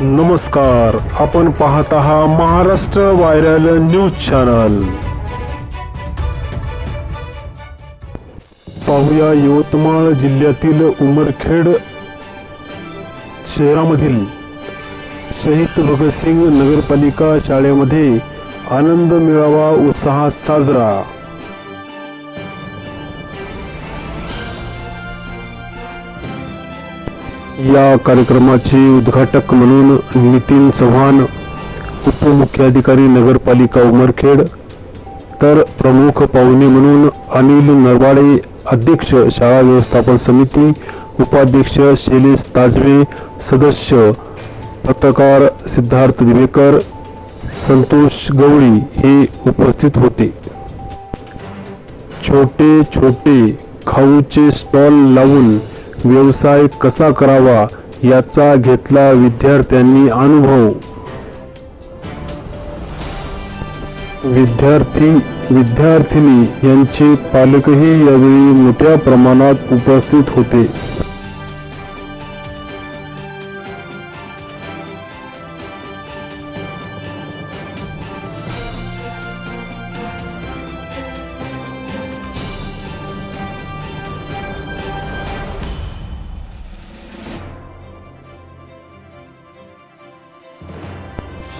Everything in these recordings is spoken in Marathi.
नमस्कार आपण पाहत आहात महाराष्ट्र व्हायरल न्यूज चॅनल. पाहूया यवतमाळ जिल्ह्यातील उमरखेड शहरामधील शहीद भगतसिंग नगरपालिका शाळेमध्ये आनंद मेळावा उत्साहात साजरा. या कार्यक्रमाचे उद्घाटक म्हणून नितीन चव्हाण उपमुख्याधिकारी नगरपालिका उमरखेड तर प्रमुख पाहुणे म्हणून अनिल नरवाडे अध्यक्ष शाळा व्यवस्थापन समिती उपाध्यक्ष शैलेश ताजवे सदस्य पत्रकार सिद्धार्थ दिवेकर संतोष गवळी हे उपस्थित होते. छोटे छोटे खाऊचे स्टॉल लावून व्यवसाय कसा करावा याचा घेतला विद्यार्थ्यांनी अनुभव. विद्यार्थी विद्यार्थिनी यांचे पालकही यावेळी मोठ्या प्रमाणात उपस्थित होते.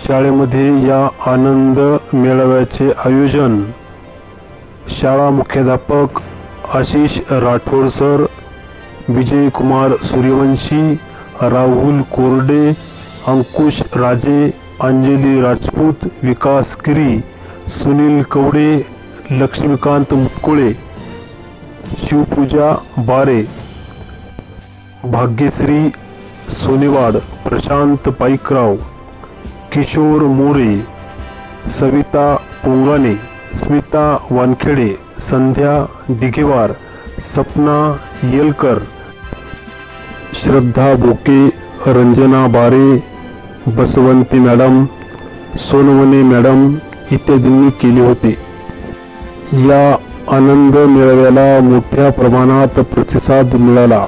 शाळेमध्ये या आनंद मेळाव्याचे आयोजन शाळा मुख्याध्यापक आशिष राठोड सर विजयकुमार सूर्यवंशी राहुल कोरडे अंकुश राजे अंजली राजपूत विकास किरी सुनील कवडे लक्ष्मीकांत मुटकुळे शिवपूजा बारे भाग्यश्री सोनेवाड प्रशांत पाईकराव किशोर मोरे सविता पोंगाने स्मिता वानखेडे संध्या दिघेवार सपना येलकर श्रद्धा बोके रंजना बारे बसवंती मॅडम सोनवणे मॅडम इत्यादींनी केले होते. या आनंद मेळाव्याला मोठ्या प्रमाणात प्रतिसाद मिळाला.